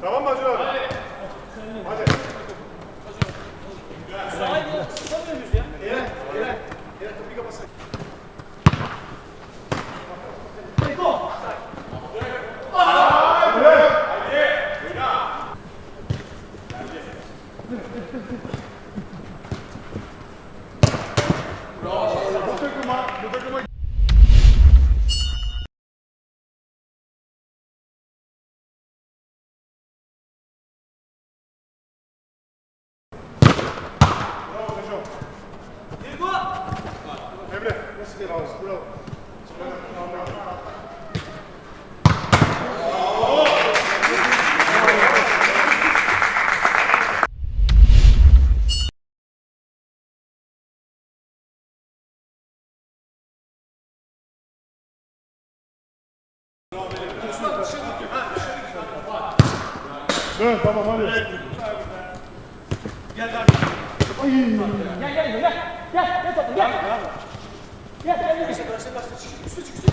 tamam mı Hacı abi? Dön tamam hadi. Evet. Gel kardeşim. Ay. Gel gel gel. Gel gel topu gel. Gel gel gel. Gel gel gel. Üstü çık üstü.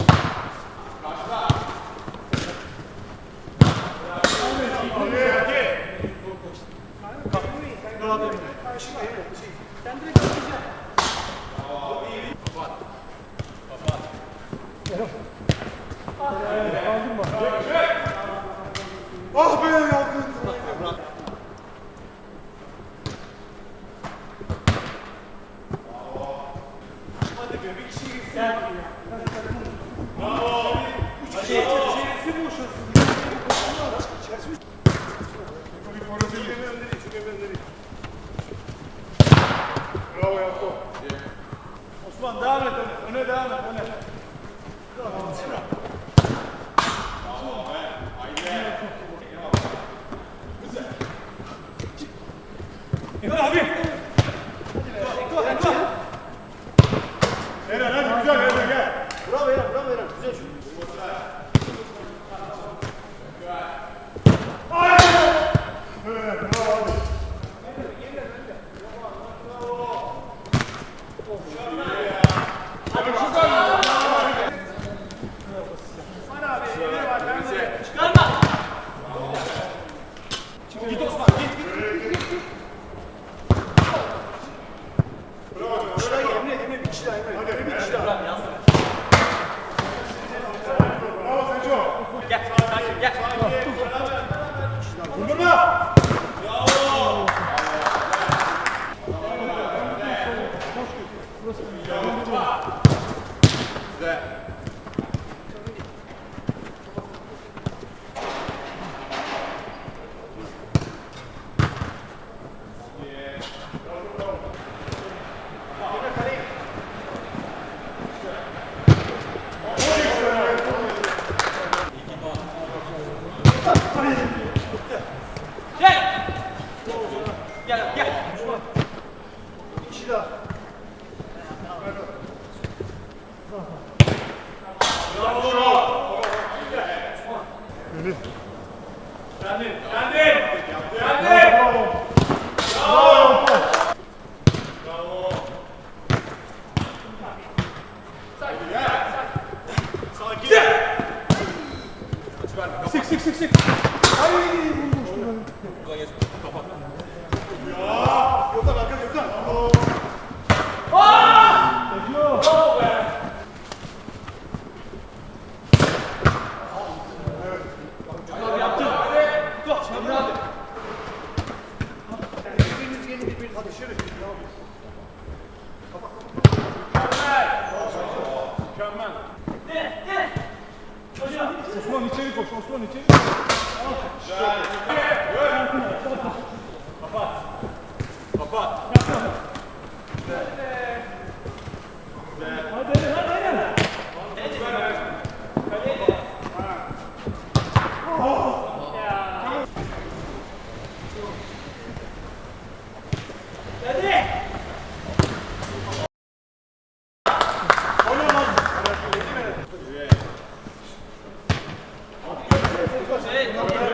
Karşıda. Sen direkt atacaksın. Kapat. Kapat. Kaldırma. Yeah. what's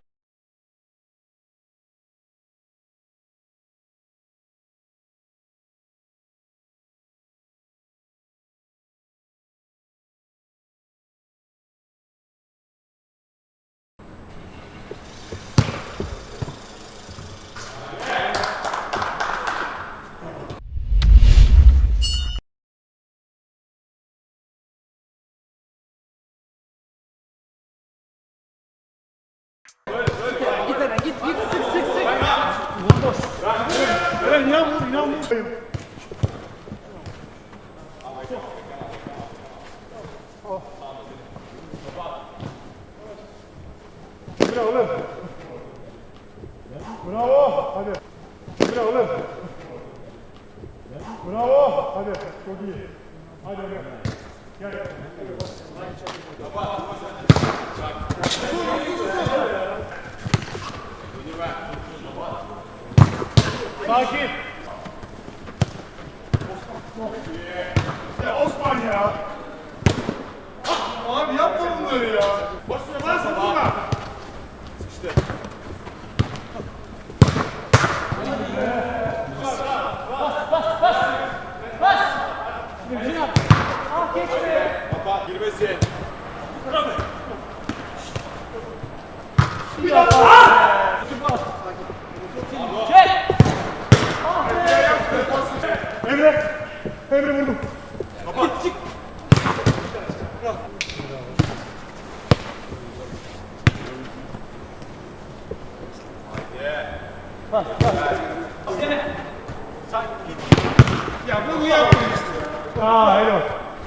Git Eren git git sık sık sık. Eren inan vur, inan vur. Bravo. Bravo. Hadi. Bravo. Bravo. Hadi. Çok iyi. Hadi Ömer. Gel. Sakin. Ya Osman ya. Abi yapma bunları ya. Basına bana sakınma. Ah geçme. Girmesin. Çek. Emre vurdum. Ya bunu yapmayın işte. Aa helal.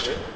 Bravo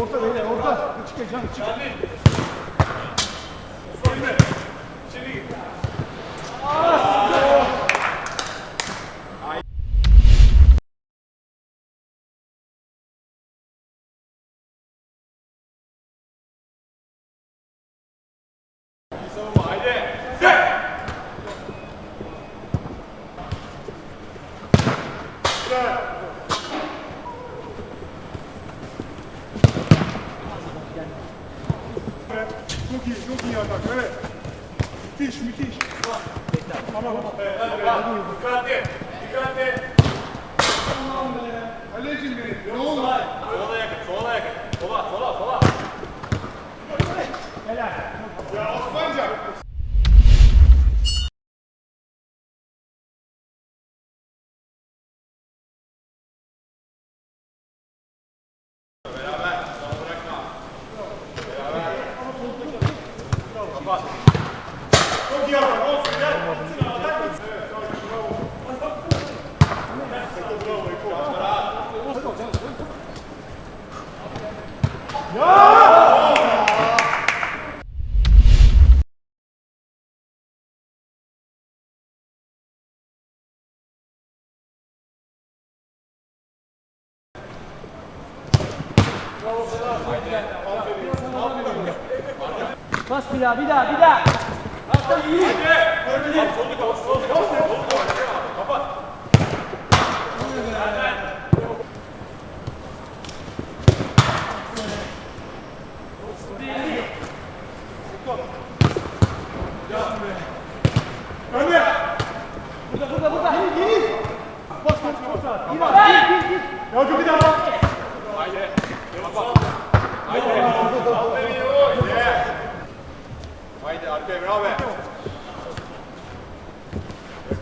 Orta beyler orta. Çıkacaksın çık. Savunma haydi. Sen. Çok iyi çok iyi atak evet. Müthiş müthiş. Tamam. Dikkatli. Dikkatli. Kallecim benim. Ne olur. Sola yakın. Sola yakın. Sola sola sola. Ya Osmancan. Çok iyi atak olsun gel. Evet, bravo. Bravo, Eko. Bas bir daha bir daha bir daha. Abi soldu kapat. Soldu kapat. Soldu kapat. Kapat. Yakup bir daha. Haydi. Kapat. Haydi. Aferin o. Ye. Haydi arkaya bravo.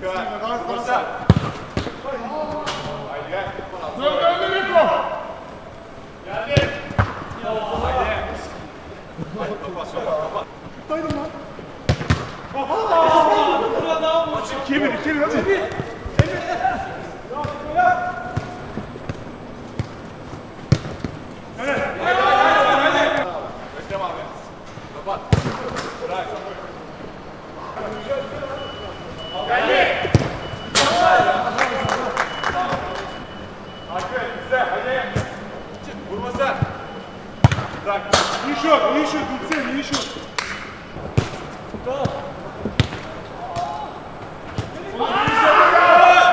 Yakın. Bursa. Haydi gel. Dön dön dön Niko. Geldi. Haydi. Haydi kapat kapat. kapat. İkiye bir, ikiye bir hadi. Ekrem abi. Kapat. Bırak. Arkaya bizde hadi. Vurma sen. Bırak. İyi şut, iyi şut, gitsin, iyi şut.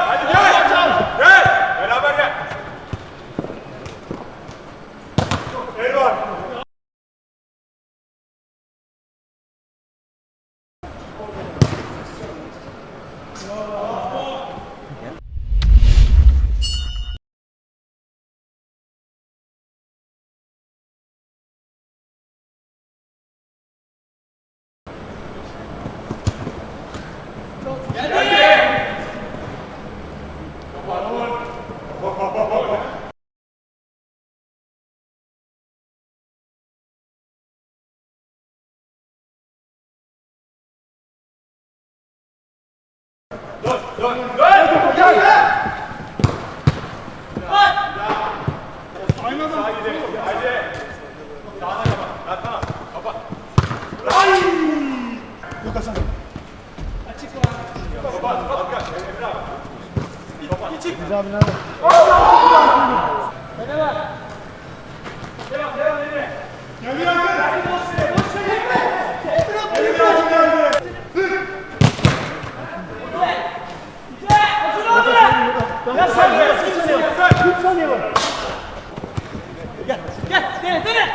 Hadi gel. Gel. Beraber gel. Eyvah. Dön. Dön. Dön. Aynı adam. Haydi. Haydi. Sağına kapat. Sağına kapat. Yok Hasan. Kapat. Kapat. Kapat. Emre abi. Geldi geldi. Gel, dene, dene.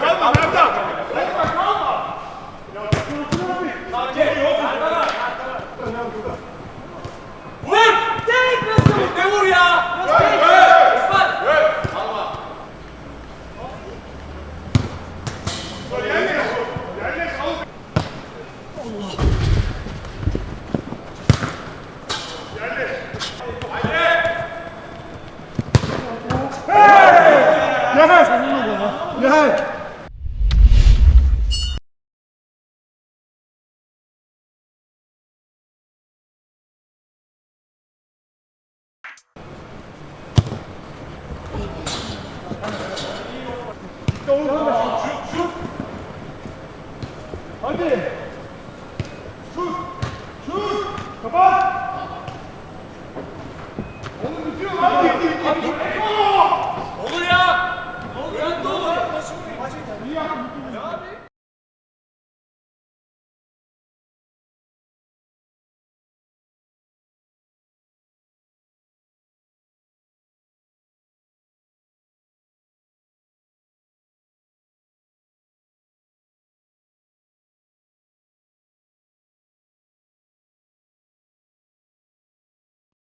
Kalma Merdan. Vur! Gel. Gel. Hadi.